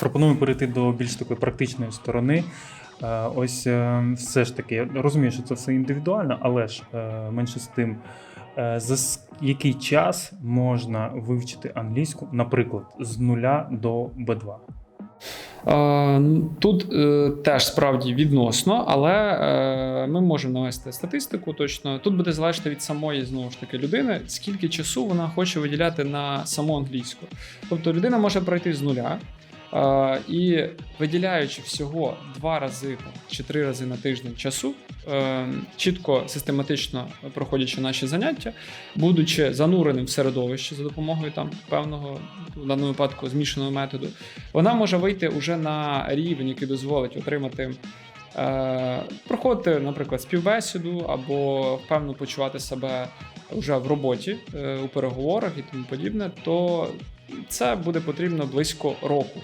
Пропоную перейти до більш такої практичної сторони. Е, Ось е, все ж таки, я розумію, що це все індивідуально, але ж е, менше з тим, за який час можна вивчити англійську, наприклад, з нуля до Б2? Е, Тут теж справді відносно, але ми можемо навести статистику точно. Тут буде залежати від самої знову ж таки людини, скільки часу вона хоче виділяти на саму англійську. Тобто людина може пройти з нуля. І виділяючи всього два рази чи три рази на тиждень часу, е, чітко систематично проходячи наші заняття, будучи зануреним в середовище за допомогою там певного в даному випадку змішаного методу, вона може вийти уже на рівень, який дозволить отримати. Е, проходити, наприклад, співбесіду або впевнено почувати себе вже в роботі е, у переговорах і тому подібне, то це буде потрібно близько року.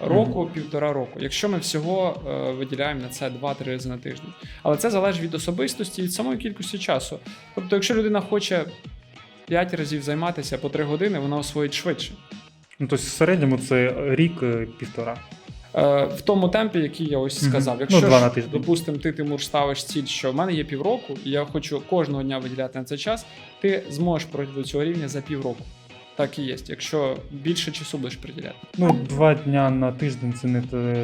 Року, півтора року. Якщо ми всього е, виділяємо на це 2-3 рази на тиждень. Але це залежить від особистості і від самої кількості часу. Тобто, якщо людина хоче 5 разів займатися по 3 години, вона освоїть швидше. Ну, тобто, в середньому це рік е, півтора. Е, в тому темпі, який я ось сказав. Ну, Якщо два ж, допустимо, ти Тимур ставиш ціль, що в мене є півроку, і я хочу кожного дня виділяти на це час, ти зможеш пройти до цього рівня за півроку. Так і є, якщо більше часу будеш приділяти. Ну, два дня на тиждень це не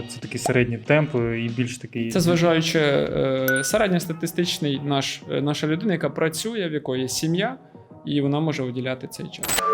це такий середній темп е, і більш такий. Це зважаючи е, середньостатистичний наш, е, наша людина, яка працює, в якої є сім'я, і вона може виділяти цей час.